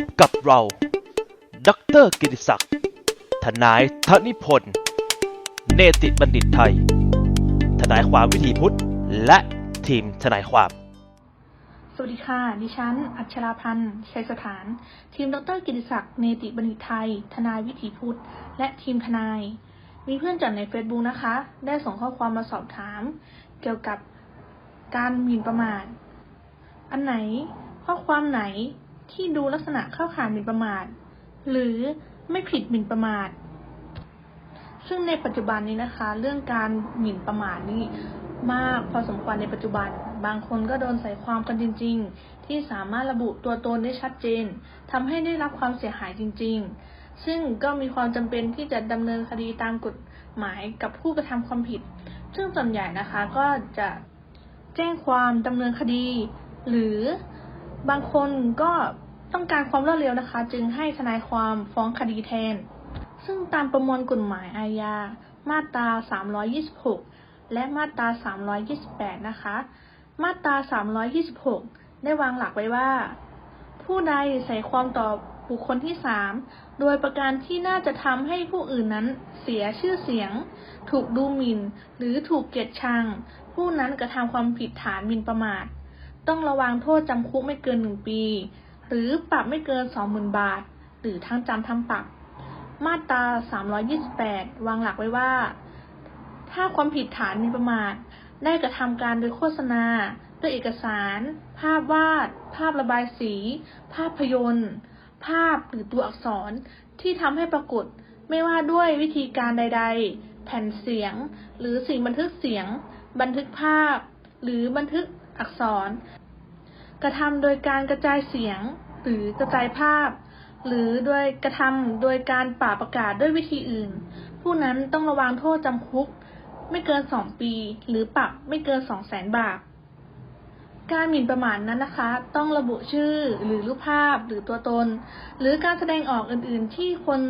บกับเรา ดรกิติศักดิ์ ทนายธนิพนธ์ เนติบัณฑิตไทย ทนายความวิถีพุทธ และทีมทนายความ สวัสดีค่ะ ดิฉัน อัชราพันธ์ ชัยสถาน ทีมดรกิติศักดิ์ เนติบัณฑิตไทย ทนายวิถีพุทธ และทีมทนาย มีเพื่อนจากใน Facebook นะคะ ได้ส่งข้อความมาสอบถาม เกี่ยวกับการหมิ่นประมาท อันไหนข้อความไหน ที่ดูลักษณะเข้าข่ายหมิ่นประมาท หรือไม่ผิดหมิ่นประมาท ซึ่งในปัจจุบันนี้นะคะ เรื่องการหมิ่นประมาทนี่มากพอสมควรในปัจจุบัน บางคนก็โดนใส่ความกันจริง ๆ ที่สามารถระบุตัวตนได้ชัดเจนทำให้ได้รับความเสียหายจริง ๆ ซึ่งก็มีความจำเป็นที่จะดำเนินคดีตามกฎหมายกับผู้กระทำความผิด ซึ่งส่วนใหญ่นะคะก็จะแจ้งความดำเนินคดี หรือบางคนก็ ต้องการความรวดเร็วนะคะ จึงให้ทนายความฟ้องคดีแทน ซึ่งตามประมวลกฎหมายอาญา มาตรา 326 และมาตรา 328 นะคะ มาตรา 326 ได้วางหลักไว้ว่า ผู้ใดใส่ความต่อบุคคลที่ 3 โดยประการที่น่าจะทำให้ผู้อื่นนั้นเสียชื่อเสียง ถูกดูหมิ่น หรือถูกเกลียดชัง ผู้นั้นกระทำความผิดฐานหมิ่นประมาท ต้องระวังโทษจำคุกไม่เกิน1ปี หรือปรับไม่เกิน 20,000 บาท หรือทั้งจำทั้งปรับ มาตรา 328 วางหลักไว้ว่า ถ้าความผิดฐานมีประมาท ได้กระทำการโดยโฆษณา ด้วยเอกสาร ภาพวาด ภาพระบายสี ภาพยนตร์ ภาพหรือตัวอักษรที่ทำให้ปรากฏ ไม่ว่าด้วยวิธีการใด ๆ แผ่นเสียง หรือสิ่งบันทึกเสียง บันทึกภาพ หรือบันทึกอักษร กระทำโดยการกระจายเสียง หรือกระจายภาพ หรือโดยกระทำโดยการป่าประกาศด้วยวิธีอื่น ผู้นั้นต้องระวังโทษจำคุก ไม่เกิน 2 ปี หรือปรับไม่เกิน 2 0 0แสนบาท การหมิ่นประมาทนั้นนะคะ ต้องระบุชื่อหรือรูปภาพหรือตัวตน หรือการแสดงออกอื่น ๆ ที่คน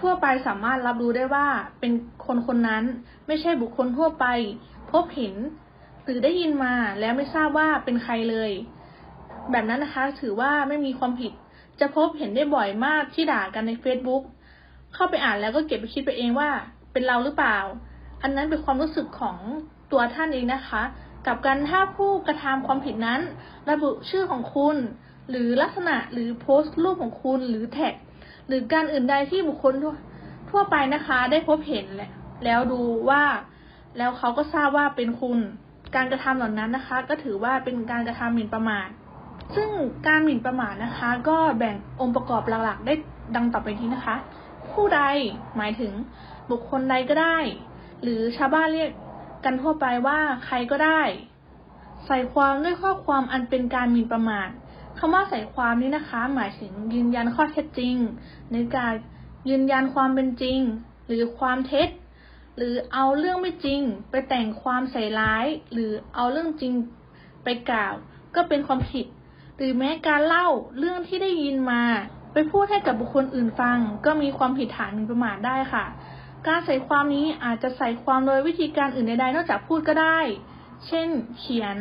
ทั่วไปสามารถรับรู้ได้ว่าเป็นคนคนนั้นไม่ใช่บุคคลทั่วไป พบเห็น หรือได้ยินมาแล้วไม่ทราบว่าเป็นใครเลย แบบนั้นนะคะ ถือว่าไม่มีความผิด จะพบเห็นได้บ่อยมากที่ด่ากันใน Facebook เข้าไปอ่านแล้วก็เก็บไปคิดไปเองว่า เป็นเราหรือเปล่า อันนั้นเป็นความรู้สึกของตัวท่านเองนะคะ กับการถ้าผู้กระทำความผิดนั้น ระบุชื่อของคุณ หรือลักษณะหรือโพสต์รูปของคุณหรือแท็ก หรือการอื่นใดที่บุคคลทั่วทั่วไปนะคะ ได้พบเห็นแล,แล้วดูว่า แล้วเขาก็ทราบว่าเป็นคุณ การกระทำเหล่านั้นนะคะ ก็ถือว่าเป็นการกระทำหมิ่นประมาท ซึ่งการหมิ่นประมาทนะคะ ก็แบ่งองค์ประกอบหลักๆ ได้ดังต่อไปนี้นะคะ ผู้ใดหมายถึงบุคคลใดก็ได้ หรือชาวบ้านเรียกกันทั่วไปว่าใครก็ได้ ใส่ความด้วยข้อความอันเป็นการหมิ่นประมาทคำว่าใส่ความนี้นะคะ หมายถึงยืนยันข้อเท็จจริงในการยืนยันความเป็นจริง หรือความเท็จ หรือเอาเรื่องไม่จริง ไปแต่งความใส่ร้าย หรือเอาเรื่องจริงไปกล่าว ก็เป็นความผิด หรือแม้การเล่าเรื่องที่ได้ยินมา ไปพูดให้กับบุคคลอื่นฟัง ก็มีความผิดฐานหมิ่นประมาทได้ค่ะ การใส่ความนี้อาจจะใส่ความโดยวิธีการอื่นใดๆนอกจากพูดก็ได้ เช่น เขียน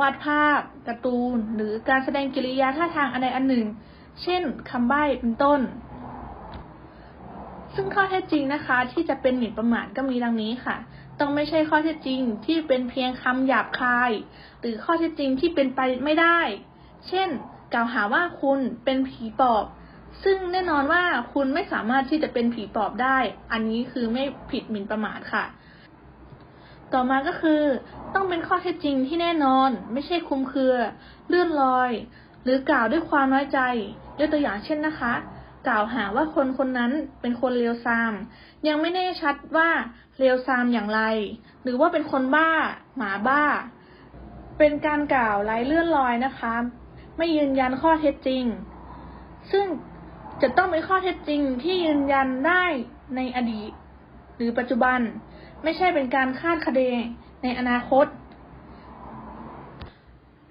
วาดภาพการ์ตูน หรือการแสดงกิริยาท่าทางอันใดอันหนึ่ง เช่นคำใบ้เป็นต้น ซึ่งข้อเท็จจริงนะคะ ที่จะเป็นหมิ่นประมาทก็มีดังนี้ค่ะต้องไม่ใช่ข้อเท็จจริงที่เป็นเพียงคำหยาบคาย หรือข้อเท็จจริงที่เป็นไปไม่ได้ เช่น กล่าวหาว่าคุณเป็นผีปอบ ซึ่งแน่นอนว่าคุณไม่สามารถที่จะเป็นผีปอบได้ อันนี้คือไม่ผิดหมิ่นประมาทค่ะ ต่อมาก็คือ ต้องเป็นข้อเท็จจริงที่แน่นอน ไม่ใช่คลุมเครือ เลื่อนลอย หรือกล่าวด้วยความน้อยใจ ยกตัวอย่างเช่นนะคะกล่าวหาว่าคนคนนั้นเป็นคนเลวทราม ยังไม่แน่ชัดว่าเลวทรามอย่างไร หรือว่าเป็นคนบ้า หมาบ้า เป็นการกล่าวไร้เลื่อนลอยนะคะ ไม่ยืนยันข้อเท็จจริง ซึ่งจะต้องเป็นข้อเท็จจริงที่ยืนยันได้ในอดีต หรือปัจจุบันไม่ใช่เป็นการคาดคะเนในอนาคต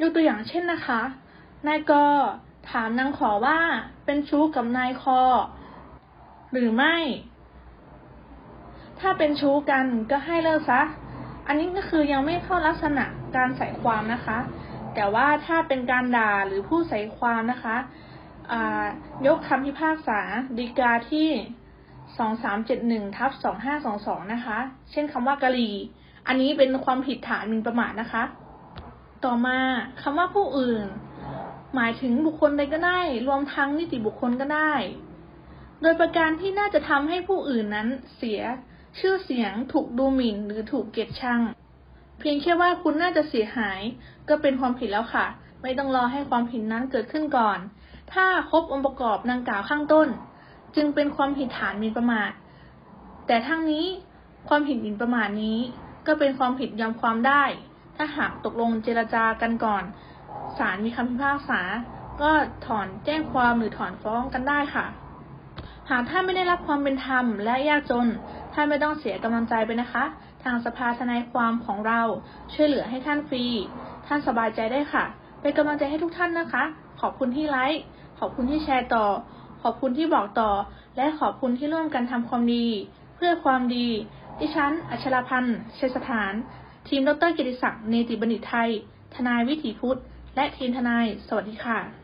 ยกตัวอย่างเช่นนะคะ นายกถามนางขอว่าเป็นชู้กับนายคอ หรือไม่ ถ้าเป็นชู้กันก็ให้เลิกซะ อันนี้ก็คือยังไม่เข้าลักษณะการใส่ความนะคะ แต่ว่าถ้าเป็นการด่าหรือผู้ใส่ความนะคะยกคำพิพากษาฎีกาที่ 2371ทับ2522 นะคะ เช่นคำว่ากะหรี่ อันนี้เป็นความผิดฐานหมิ่นประมาทนะคะ ต่อมาคำว่าผู้อื่น หมายถึงบุคคลใดก็ได้ รวมทั้งนิติบุคคลก็ได้ โดยประการที่น่าจะทำให้ผู้อื่นนั้นเสีย ชื่อเสียงถูกดูหมิ่นหรือถูกเกลียดชัง เพียงแค่ว่าคุณน่าจะเสียหาย ก็เป็นความผิดแล้วค่ะ ไม่ต้องรอให้ความผิดนั้นเกิดขึ้นก่อน ถ้าครบองค์ประกอบดังกล่าวข้างต้น จึงเป็นความผิดฐานหมิ่นประมาท แต่ทั้งนี้ความผิดหมิ่นประมาทนี้ ก็เป็นความผิดยอมความได้ ถ้าหากตกลงเจรจากันก่อนศาลมีคำพิพากษา ก็ถอนแจ้งความหรือถอนฟ้องกันได้ค่ะ หากท่านไม่ได้รับความเป็นธรรมและยากจน ท่านไม่ต้องเสียกำลังใจไปนะคะ ทางสภาทนายความของเราช่วยเหลือให้ท่านฟรี ท่านสบายใจได้ค่ะ เป็นกำลังใจให้ทุกท่านนะคะ ขอบคุณที่ไลค์ ขอบคุณที่แชร์ต่อ ขอบคุณที่บอกต่อ และขอบคุณที่ร่วมกันทำความดี เพื่อความดี ดิฉัน อัชราพันธ์ชัยสถาน ทีมดรกิติศักดิ์เนติบัณฑิตไทย ทนายวิถีพุทธ และทีมทนาย สวัสดีค่ะ